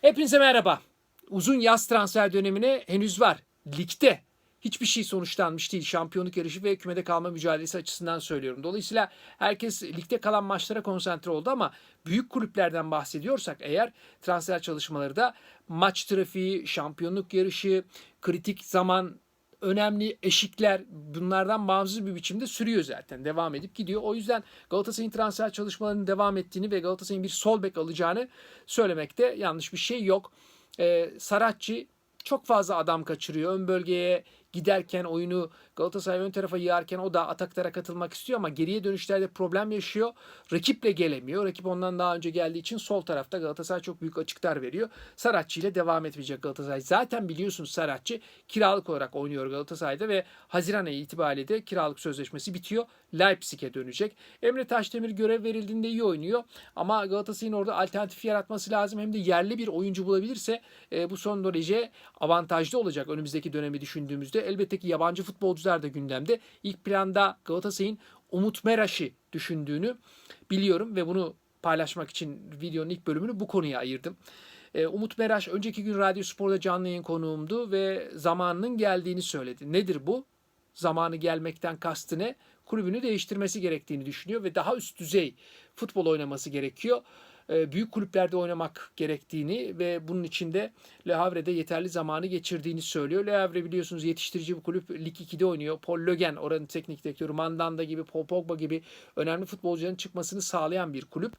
Hepinize merhaba. Uzun yaz transfer dönemine henüz var. Ligde hiçbir şey sonuçlanmış değil. Şampiyonluk yarışı ve kümede kalma mücadelesi açısından söylüyorum. Dolayısıyla herkes ligde kalan maçlara konsantre oldu ama büyük kulüplerden bahsediyorsak eğer transfer çalışmaları da maç trafiği, şampiyonluk yarışı, kritik zaman önemli eşikler bunlardan bağımsız bir biçimde sürüyor zaten. Devam edip gidiyor. O yüzden Galatasaray'ın transfer çalışmalarının devam ettiğini ve Galatasaray'ın bir sol bek alacağını söylemekte yanlış bir şey yok. Ee, Saratçı çok fazla adam kaçırıyor. Ön bölgeye giderken oyunu Galatasaray ön tarafa yığarken o da ataklara katılmak istiyor ama geriye dönüşlerde problem yaşıyor. Rakiple gelemiyor. Rakip ondan daha önce geldiği için sol tarafta Galatasaray çok büyük açıklar veriyor. Saratçı ile devam etmeyecek Galatasaray. Zaten biliyorsunuz Saratçı kiralık olarak oynuyor Galatasaray'da ve Haziran ayı itibariyle de kiralık sözleşmesi bitiyor. Leipzig'e dönecek. Emre Taşdemir görev verildiğinde iyi oynuyor ama Galatasaray'ın orada alternatif yaratması lazım. Hem de yerli bir oyuncu bulabilirse e, bu son derece avantajlı olacak önümüzdeki dönemi düşündüğümüzde. Elbette ki yabancı futbolcular da gündemde. İlk planda Galatasaray'ın Umut Meraş'ı düşündüğünü biliyorum ve bunu paylaşmak için videonun ilk bölümünü bu konuya ayırdım. E, Umut Meraş önceki gün Radyo Spor'da canlı yayın konuğumdu ve zamanının geldiğini söyledi. Nedir bu? Zamanı gelmekten kastı ne? Kulübünü değiştirmesi gerektiğini düşünüyor ve daha üst düzey futbol oynaması gerekiyor. E, büyük kulüplerde oynamak gerektiğini ve bunun için de Le Havre'de yeterli zamanı geçirdiğini söylüyor. Le Havre biliyorsunuz yetiştirici bir kulüp. Lig 2'de oynuyor. Paul Lögen oranın teknik direktörü. Mandanda gibi, Paul Pogba gibi önemli futbolcuların çıkmasını sağlayan bir kulüp.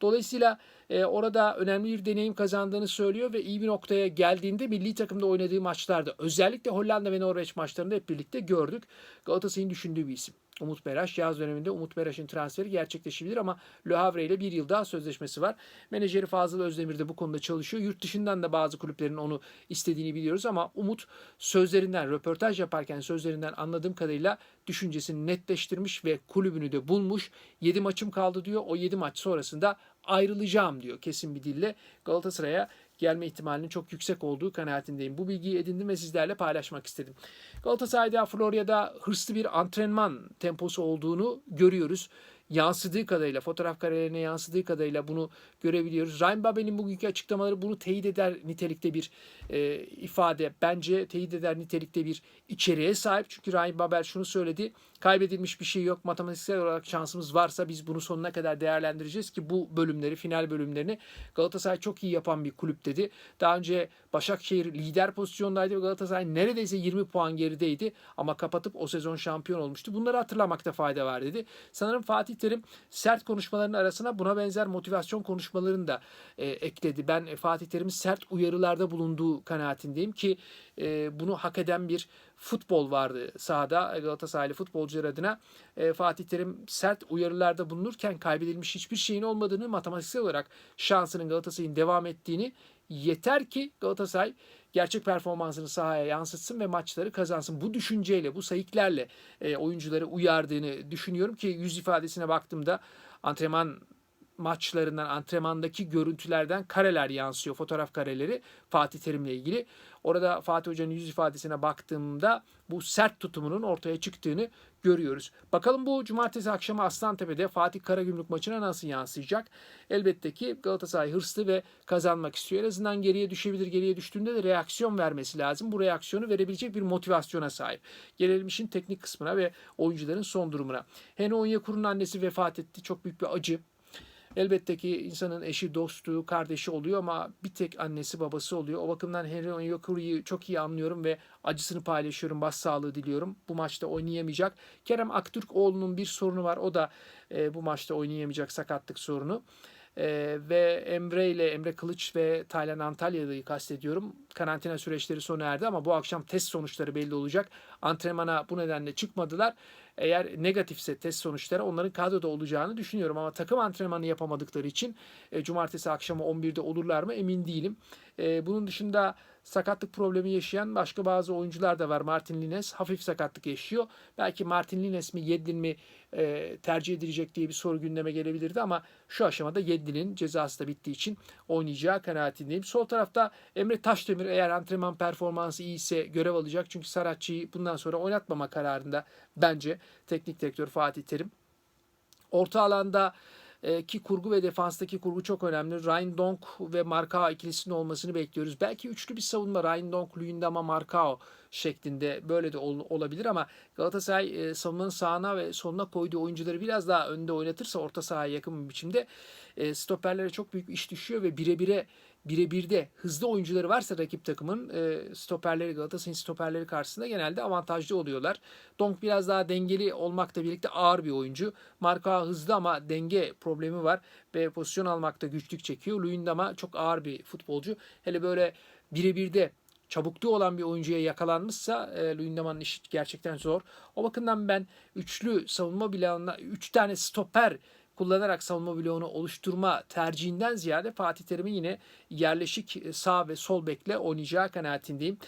Dolayısıyla e, orada önemli bir deneyim kazandığını söylüyor ve iyi bir noktaya geldiğinde milli takımda oynadığı maçlarda özellikle Hollanda ve Norveç maçlarında hep birlikte gördük. Galatasaray'ın düşündüğü bir isim. Umut Meraş yaz döneminde Umut Meraş'ın transferi gerçekleşebilir ama Le Havre ile bir yıl daha sözleşmesi var. Menajeri Fazıl Özdemir de bu konuda çalışıyor. Yurt dışından da bazı kulüplerin onu istediğini biliyoruz ama Umut sözlerinden, röportaj yaparken sözlerinden anladığım kadarıyla düşüncesini netleştirmiş ve kulübünü de bulmuş. 7 maçım kaldı diyor. O 7 maç sonrasında ayrılacağım diyor kesin bir dille. Galatasaray'a gelme ihtimalinin çok yüksek olduğu kanaatindeyim. Bu bilgiyi edindim ve sizlerle paylaşmak istedim. Galatasaray'da Florya'da hırslı bir antrenman temposu olduğunu görüyoruz. Yansıdığı kadarıyla, fotoğraf karelerine yansıdığı kadarıyla bunu görebiliyoruz. Ryan Babel'in bugünkü açıklamaları bunu teyit eder nitelikte bir e, ifade. Bence teyit eder nitelikte bir içeriğe sahip. Çünkü Ryan Babel şunu söyledi. Kaybedilmiş bir şey yok. Matematiksel olarak şansımız varsa biz bunu sonuna kadar değerlendireceğiz ki bu bölümleri, final bölümlerini Galatasaray çok iyi yapan bir kulüp dedi. Daha önce Başakşehir lider pozisyondaydı ve Galatasaray neredeyse 20 puan gerideydi ama kapatıp o sezon şampiyon olmuştu. Bunları hatırlamakta fayda var dedi. Sanırım Fatih Terim sert konuşmaların arasına buna benzer motivasyon konuşmalarını da e, ekledi. Ben e, Fatih Terim'in sert uyarılarda bulunduğu kanaatindeyim ki e, bunu hak eden bir futbol vardı sahada Galatasaraylı futbolcular adına. E, Fatih Terim sert uyarılarda bulunurken kaybedilmiş hiçbir şeyin olmadığını matematiksel olarak şansının Galatasaray'ın devam ettiğini yeter ki Galatasaray gerçek performansını sahaya yansıtsın ve maçları kazansın. Bu düşünceyle, bu sayıklarla e, oyuncuları uyardığını düşünüyorum ki yüz ifadesine baktığımda antrenman maçlarından, antrenmandaki görüntülerden kareler yansıyor, fotoğraf kareleri Fatih Terim'le ilgili. Orada Fatih Hoca'nın yüz ifadesine baktığımda bu sert tutumunun ortaya çıktığını görüyoruz. Bakalım bu cumartesi akşamı Aslantepe'de Fatih Karagümrük maçına nasıl yansıyacak? Elbette ki Galatasaray hırslı ve kazanmak istiyor. En azından geriye düşebilir. Geriye düştüğünde de reaksiyon vermesi lazım. Bu reaksiyonu verebilecek bir motivasyona sahip. Gelelim işin teknik kısmına ve oyuncuların son durumuna. Heno Onyekuru'nun annesi vefat etti. Çok büyük bir acı. Elbette ki insanın eşi, dostu, kardeşi oluyor ama bir tek annesi, babası oluyor. O bakımdan Henry Onyekuru'yu çok iyi anlıyorum ve acısını paylaşıyorum. Başsağlığı diliyorum. Bu maçta oynayamayacak. Kerem Aktürkoğlu'nun bir sorunu var. O da e, bu maçta oynayamayacak sakatlık sorunu. Ee, ve Emre ile Emre Kılıç ve Taylan Antalya'yı kastediyorum. Karantina süreçleri sona erdi ama bu akşam test sonuçları belli olacak. Antrenmana bu nedenle çıkmadılar. Eğer negatifse test sonuçları onların kadroda olacağını düşünüyorum ama takım antrenmanı yapamadıkları için e, cumartesi akşamı 11'de olurlar mı emin değilim. E, bunun dışında sakatlık problemi yaşayan başka bazı oyuncular da var. Martin Lines hafif sakatlık yaşıyor. Belki Martin Lines mi Yedlin mi e, tercih edilecek diye bir soru gündeme gelebilirdi ama şu aşamada Yedlin'in cezası da bittiği için oynayacağı kanaatindeyim. Sol tarafta Emre Taşdemir eğer antrenman performansı iyiyse görev alacak. Çünkü Saratçı'yı bundan sonra oynatmama kararında bence teknik direktör Fatih Terim. Orta alanda E, ki kurgu ve defanstaki kurgu çok önemli. Ryan Donk ve Markao ikilisinin olmasını bekliyoruz. Belki üçlü bir savunma Ryan Donk, Luyendama, Markao şeklinde böyle de ol, olabilir ama Galatasaray e, savunmanın sağına ve soluna koyduğu oyuncuları biraz daha önde oynatırsa orta sahaya yakın bir biçimde e, stoperlere çok büyük iş düşüyor ve bire bire birebirde hızlı oyuncuları varsa rakip takımın e, stoperleri Galatasaray'ın stoperleri karşısında genelde avantajlı oluyorlar. Donk biraz daha dengeli olmakla birlikte ağır bir oyuncu. Marka hızlı ama denge problemi var ve pozisyon almakta güçlük çekiyor. Luyendama çok ağır bir futbolcu. Hele böyle birebirde çabukluğu olan bir oyuncuya yakalanmışsa e, Luyendama'nın işi gerçekten zor. O bakımdan ben üçlü savunma bloğuna, üç tane stoper kullanarak savunma bloğunu oluşturma tercihinden ziyade Fatih Terim'in yine yerleşik sağ ve sol bekle oynayacağı kanaatindeyim.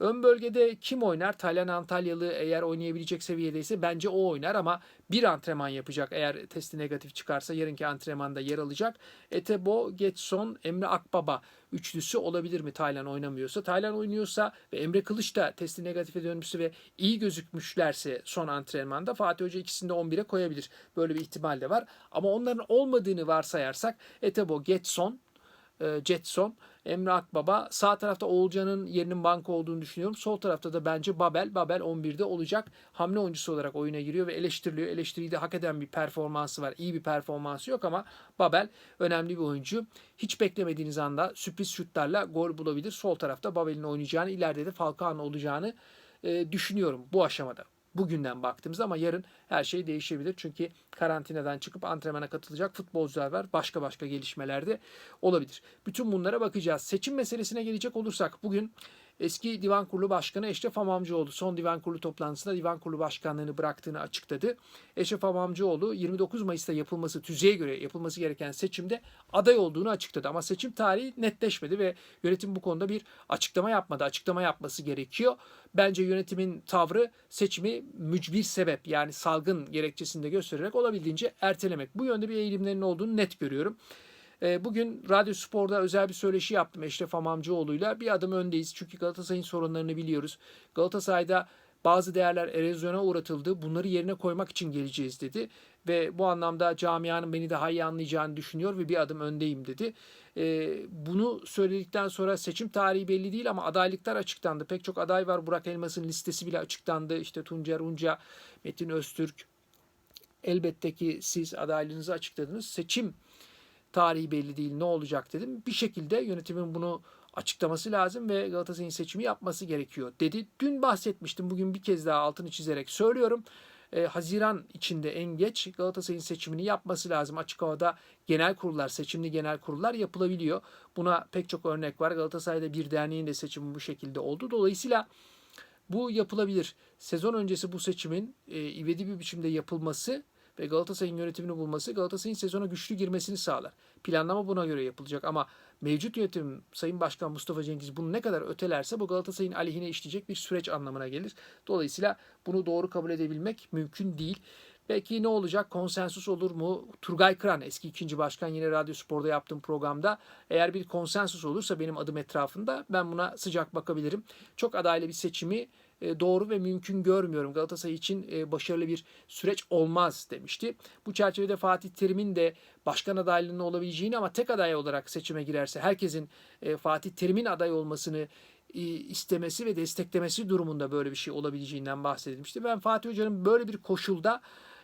Ön bölgede kim oynar? Taylan Antalyalı eğer oynayabilecek seviyedeyse bence o oynar ama bir antrenman yapacak eğer testi negatif çıkarsa yarınki antrenmanda yer alacak. Etebo, Getson, Emre Akbaba üçlüsü olabilir mi Taylan oynamıyorsa? Taylan oynuyorsa ve Emre Kılıç da testi negatife dönmüşse ve iyi gözükmüşlerse son antrenmanda Fatih Hoca ikisini de 11'e koyabilir. Böyle bir ihtimal de var. Ama onların olmadığını varsayarsak Etebo, Getson, e, Jetson, Emre Akbaba. Sağ tarafta Oğulcan'ın yerinin banka olduğunu düşünüyorum. Sol tarafta da bence Babel. Babel 11'de olacak. Hamle oyuncusu olarak oyuna giriyor ve eleştiriliyor. Eleştiriyi de hak eden bir performansı var. İyi bir performansı yok ama Babel önemli bir oyuncu. Hiç beklemediğiniz anda sürpriz şutlarla gol bulabilir. Sol tarafta Babel'in oynayacağını, ileride de Falcao olacağını e, düşünüyorum bu aşamada bugünden baktığımızda ama yarın her şey değişebilir. Çünkü karantinadan çıkıp antrenmana katılacak futbolcular var. Başka başka gelişmelerde olabilir. Bütün bunlara bakacağız. Seçim meselesine gelecek olursak bugün Eski Divan Kurulu Başkanı Eşref Hamamcıoğlu son Divan Kurulu toplantısında Divan Kurulu Başkanlığını bıraktığını açıkladı. Eşref Hamamcıoğlu 29 Mayıs'ta yapılması, tüzüğe göre yapılması gereken seçimde aday olduğunu açıkladı. Ama seçim tarihi netleşmedi ve yönetim bu konuda bir açıklama yapmadı. Açıklama yapması gerekiyor. Bence yönetimin tavrı seçimi mücbir sebep yani salgın gerekçesinde göstererek olabildiğince ertelemek. Bu yönde bir eğilimlerin olduğunu net görüyorum. E, bugün Radyo Spor'da özel bir söyleşi yaptım Eşref Amamcıoğlu'yla. Bir adım öndeyiz çünkü Galatasaray'ın sorunlarını biliyoruz. Galatasaray'da bazı değerler erozyona uğratıldı. Bunları yerine koymak için geleceğiz dedi. Ve bu anlamda camianın beni daha iyi anlayacağını düşünüyor ve bir adım öndeyim dedi. E, bunu söyledikten sonra seçim tarihi belli değil ama adaylıklar açıklandı. Pek çok aday var. Burak Elmas'ın listesi bile açıklandı. İşte Tuncer Unca, Metin Öztürk. Elbette ki siz adaylığınızı açıkladınız. Seçim tarihi belli değil ne olacak dedim. Bir şekilde yönetimin bunu açıklaması lazım ve Galatasaray'ın seçimi yapması gerekiyor dedi. Dün bahsetmiştim bugün bir kez daha altını çizerek söylüyorum. Ee, Haziran içinde en geç Galatasaray'ın seçimini yapması lazım. Açık havada genel kurullar, seçimli genel kurullar yapılabiliyor. Buna pek çok örnek var. Galatasaray'da bir derneğin de seçimi bu şekilde oldu. Dolayısıyla bu yapılabilir. Sezon öncesi bu seçimin e, ivedi bir biçimde yapılması ve Galatasaray'ın yönetimini bulması Galatasaray'ın sezona güçlü girmesini sağlar. Planlama buna göre yapılacak ama mevcut yönetim Sayın Başkan Mustafa Cengiz bunu ne kadar ötelerse bu Galatasaray'ın aleyhine işleyecek bir süreç anlamına gelir. Dolayısıyla bunu doğru kabul edebilmek mümkün değil. Peki ne olacak? Konsensus olur mu? Turgay Kıran eski ikinci başkan yine Radyo Spor'da yaptığım programda eğer bir konsensus olursa benim adım etrafında ben buna sıcak bakabilirim. Çok adaylı bir seçimi doğru ve mümkün görmüyorum. Galatasaray için e, başarılı bir süreç olmaz demişti. Bu çerçevede Fatih Terim'in de başkan adaylığının olabileceğini ama tek aday olarak seçime girerse herkesin e, Fatih Terim'in aday olmasını istemesi ve desteklemesi durumunda böyle bir şey olabileceğinden bahsedilmişti. Ben Fatih Hoca'nın böyle bir koşulda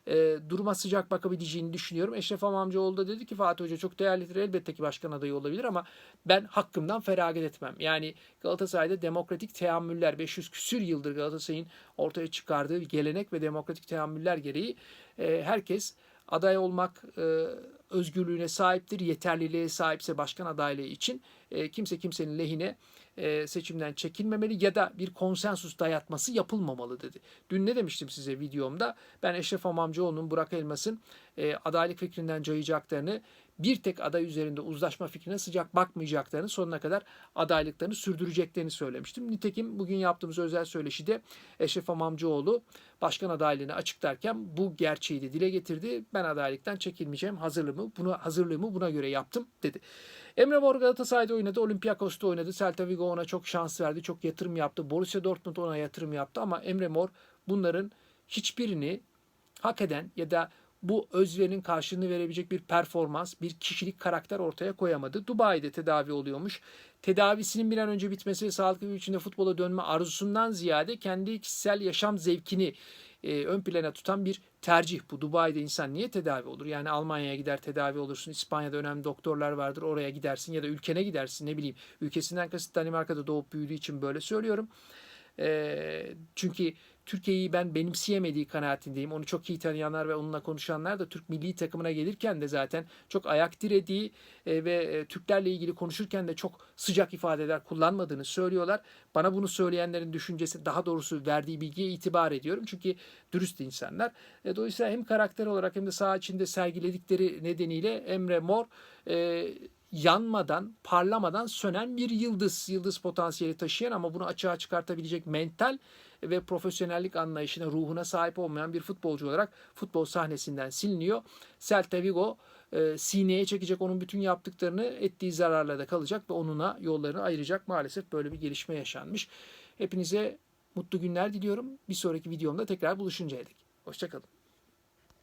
e, duruma sıcak bakabileceğini düşünüyorum. Eşref Amamcıoğlu da dedi ki Fatih Hoca çok değerlidir elbette ki başkan adayı olabilir ama ben hakkımdan feragat etmem. Yani Galatasaray'da demokratik teamüller 500 küsür yıldır Galatasaray'ın ortaya çıkardığı gelenek ve demokratik teamüller gereği e, herkes aday olmak e, özgürlüğüne sahiptir. Yeterliliğe sahipse başkan adaylığı için e, kimse kimsenin lehine e, seçimden çekilmemeli ya da bir konsensus dayatması yapılmamalı dedi. Dün ne demiştim size videomda? Ben Eşref Amamcıoğlu'nun Burak Elmas'ın e, adaylık fikrinden cayacaklarını bir tek aday üzerinde uzlaşma fikrine sıcak bakmayacaklarını sonuna kadar adaylıklarını sürdüreceklerini söylemiştim. Nitekim bugün yaptığımız özel söyleşide Eşref Amamcıoğlu başkan adaylığını açıklarken bu gerçeği de dile getirdi. Ben adaylıktan çekilmeyeceğim hazırlığımı, bunu, hazırlığımı buna göre yaptım dedi. Emre Mor Galatasaray'da oynadı, Olympiakos'ta oynadı. Celta Vigo ona çok şans verdi, çok yatırım yaptı. Borussia Dortmund ona yatırım yaptı ama Emre Mor bunların hiçbirini hak eden ya da bu özverinin karşılığını verebilecek bir performans, bir kişilik karakter ortaya koyamadı. Dubai'de tedavi oluyormuş. Tedavisinin bir an önce bitmesi ve sağlıklı bir biçimde futbola dönme arzusundan ziyade kendi kişisel yaşam zevkini e, ön plana tutan bir tercih bu. Dubai'de insan niye tedavi olur? Yani Almanya'ya gider tedavi olursun. İspanya'da önemli doktorlar vardır. Oraya gidersin ya da ülkene gidersin ne bileyim. Ülkesinden kasıt Danimarka'da doğup büyüdüğü için böyle söylüyorum. E, çünkü Türkiye'yi ben benimseyemediği kanaatindeyim. Onu çok iyi tanıyanlar ve onunla konuşanlar da Türk milli takımına gelirken de zaten çok ayak dirediği e, ve e, Türklerle ilgili konuşurken de çok sıcak ifadeler kullanmadığını söylüyorlar. Bana bunu söyleyenlerin düşüncesi daha doğrusu verdiği bilgiye itibar ediyorum. Çünkü dürüst insanlar. E, dolayısıyla hem karakter olarak hem de saha içinde sergiledikleri nedeniyle Emre Mor yanmadan, parlamadan sönen bir yıldız. Yıldız potansiyeli taşıyan ama bunu açığa çıkartabilecek mental ve profesyonellik anlayışına, ruhuna sahip olmayan bir futbolcu olarak futbol sahnesinden siliniyor. Celta Vigo e, sineye çekecek onun bütün yaptıklarını ettiği zararla da kalacak ve onuna yollarını ayıracak. Maalesef böyle bir gelişme yaşanmış. Hepinize mutlu günler diliyorum. Bir sonraki videomda tekrar buluşuncaya dek. Hoşçakalın.